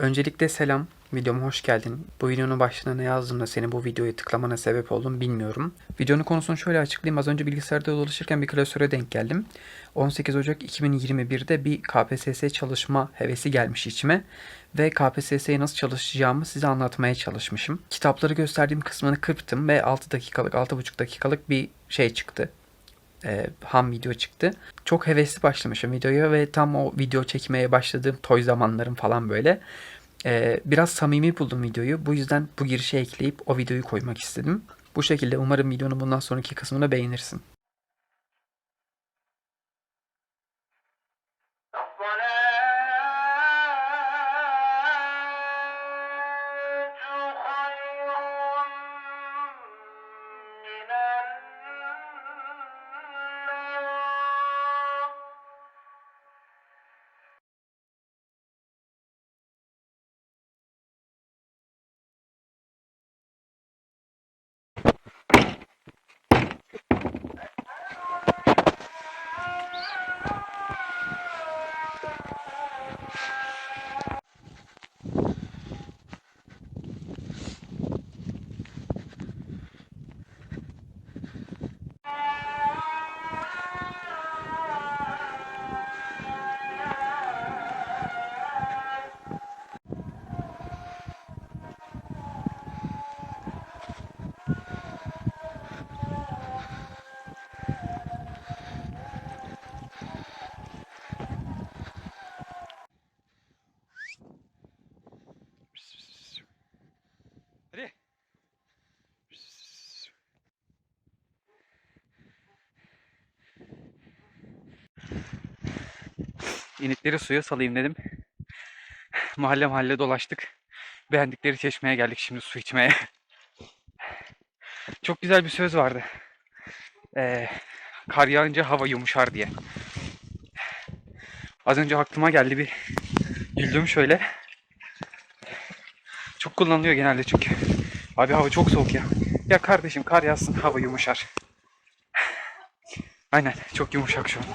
Öncelikle selam. Videoma hoş geldin. Bu videonun başlığına ne yazdığımda seni bu videoya tıklamana sebep oldum bilmiyorum. Videonun konusunu şöyle açıklayayım. Az önce bilgisayarda dolaşırken bir klasöre denk geldim. 18 Ocak 2021'de bir KPSS çalışma hevesi gelmiş içime. Ve KPSS'ye nasıl çalışacağımı size anlatmaya çalışmışım. Kitapları gösterdiğim kısmını kırptım ve 6 dakikalık, 6,5 dakikalık bir şey çıktı e, ham video çıktı. Çok hevesli başlamışım videoya ve tam o video çekmeye başladığım toy zamanlarım falan böyle. E, biraz samimi buldum videoyu. Bu yüzden bu girişe ekleyip o videoyu koymak istedim. Bu şekilde umarım videonun bundan sonraki kısmını beğenirsin. İnikleri suya salayım dedim. Mahalle mahalle dolaştık. Beğendikleri çeşmeye geldik şimdi su içmeye. Çok güzel bir söz vardı. Ee, kar yağınca hava yumuşar diye. Az önce aklıma geldi bir güldüm şöyle. Çok kullanılıyor genelde çünkü. Abi hava çok soğuk ya. Ya kardeşim kar yağsın hava yumuşar. Aynen çok yumuşak şu an.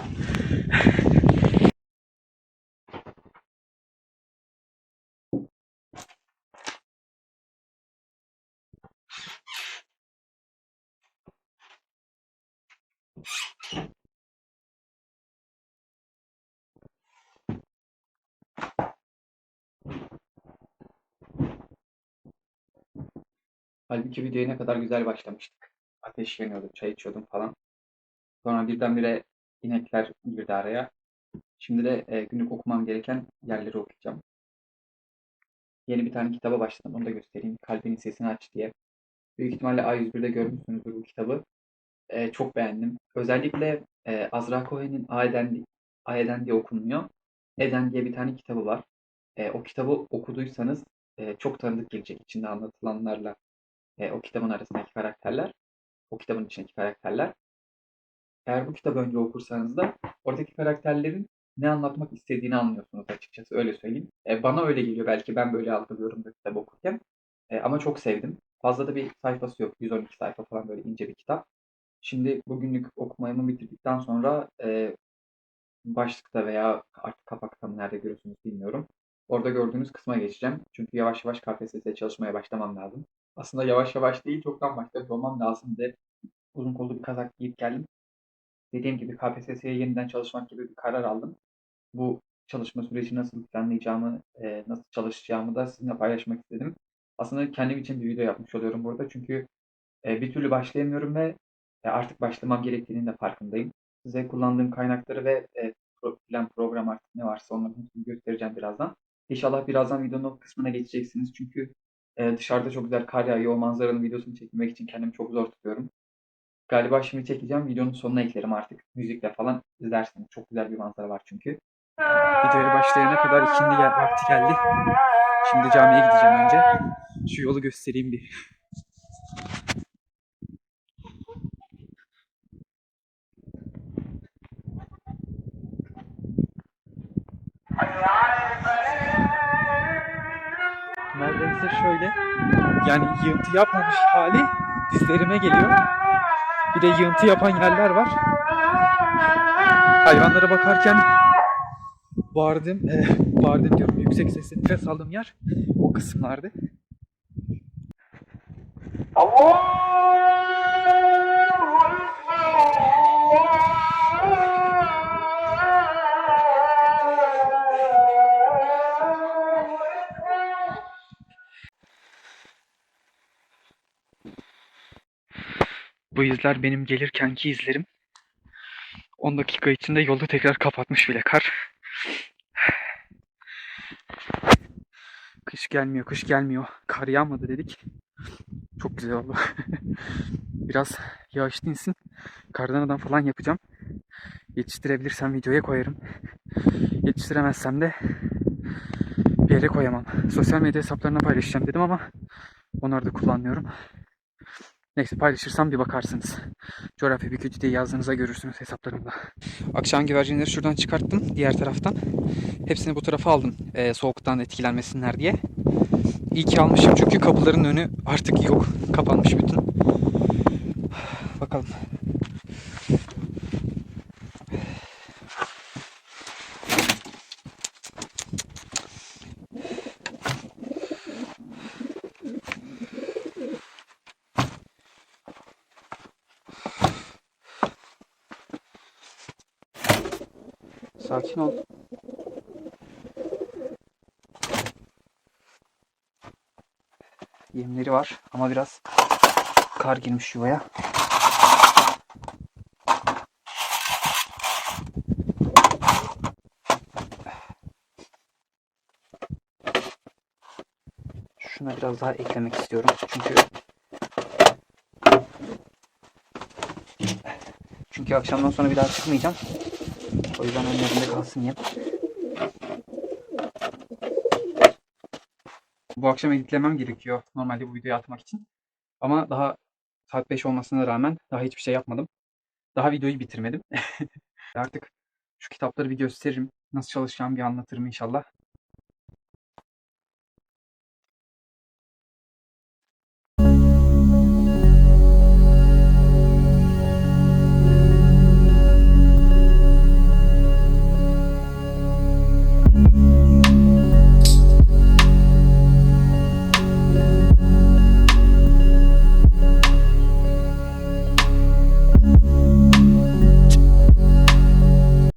Halbuki videoya ne kadar güzel başlamıştık. Ateş yanıyordu, çay içiyordum falan. Sonra birdenbire inekler girdi araya. Şimdi de e, günlük okumam gereken yerleri okuyacağım. Yeni bir tane kitaba başladım. Onu da göstereyim. Kalbinin Sesini Aç diye. Büyük ihtimalle A101'de görmüşsünüzdür bu kitabı. E, çok beğendim. Özellikle e, Azra Cohen'in A Eden, A Eden diye okunmuyor. Eden diye bir tane kitabı var. E, o kitabı okuduysanız e, çok tanıdık gelecek içinde anlatılanlarla e, o kitabın arasındaki karakterler, o kitabın içindeki karakterler. Eğer bu kitabı önce okursanız da oradaki karakterlerin ne anlatmak istediğini anlıyorsunuz açıkçası öyle söyleyeyim. E, bana öyle geliyor belki ben böyle algılıyorum da kitabı okurken. E, ama çok sevdim. Fazla da bir sayfası yok. 112 sayfa falan böyle ince bir kitap. Şimdi bugünlük okumamı bitirdikten sonra e, başlıkta veya artık kapakta mı nerede görüyorsunuz bilmiyorum. Orada gördüğünüz kısma geçeceğim. Çünkü yavaş yavaş KPSS'ye çalışmaya başlamam lazım. Aslında yavaş yavaş değil çoktan başlamış olmam lazım diye uzun kollu bir kazak giyip geldim. Dediğim gibi KPSS'ye yeniden çalışmak gibi bir karar aldım. Bu çalışma süreci nasıl planlayacağımı, e, nasıl çalışacağımı da sizinle paylaşmak istedim. Aslında kendim için bir video yapmış oluyorum burada. Çünkü e, bir türlü başlayamıyorum ve artık başlamam gerektiğinin de farkındayım. Size kullandığım kaynakları ve e, plan program artık ne varsa onların hepsini göstereceğim birazdan. İnşallah birazdan videonun kısmına geçeceksiniz. Çünkü e, dışarıda çok güzel kar yağıyor. O manzaranın videosunu çekmek için kendimi çok zor tutuyorum. Galiba şimdi çekeceğim. Videonun sonuna eklerim artık. Müzikle falan izlersiniz. Çok güzel bir manzara var çünkü. Videoya başlayana kadar ikindi gel vakti geldi. Şimdi camiye gideceğim önce. Şu yolu göstereyim bir. Neredeyse şöyle. Yani yığıntı yapmamış hali dizlerime geliyor. Bir de yığıntı yapan yerler var. Hayvanlara bakarken bağırdığım, e, bağırdığım diyorum yüksek sesle nefes aldığım yer o kısımlardı. Bu izler benim gelirkenki izlerim. 10 dakika içinde yolu tekrar kapatmış bile kar. Kış gelmiyor, kış gelmiyor. Kar yağmadı dedik. Çok güzel oldu. Biraz yağış dinsin. Kardan adam falan yapacağım. Yetiştirebilirsem videoya koyarım. Yetiştiremezsem de bir yere koyamam. Sosyal medya hesaplarına paylaşacağım dedim ama onları da kullanmıyorum. Neyse paylaşırsam bir bakarsınız. Coğrafya Bükücü diye yazdığınızda görürsünüz hesaplarımda. Akşam güvercinleri şuradan çıkarttım diğer taraftan. Hepsini bu tarafa aldım eee, soğuktan etkilenmesinler diye. İyi ki almışım çünkü kapıların önü artık yok. Kapanmış bütün. Bakalım. Sakin ol. Yemleri var ama biraz kar girmiş yuvaya. Şuna biraz daha eklemek istiyorum çünkü çünkü akşamdan sonra bir daha çıkmayacağım. O yüzden önlerinde kalsın yem. Bu akşam editlemem gerekiyor normalde bu videoyu atmak için. Ama daha saat 5 olmasına rağmen daha hiçbir şey yapmadım. Daha videoyu bitirmedim. Artık şu kitapları bir gösteririm. Nasıl çalışacağımı bir anlatırım inşallah.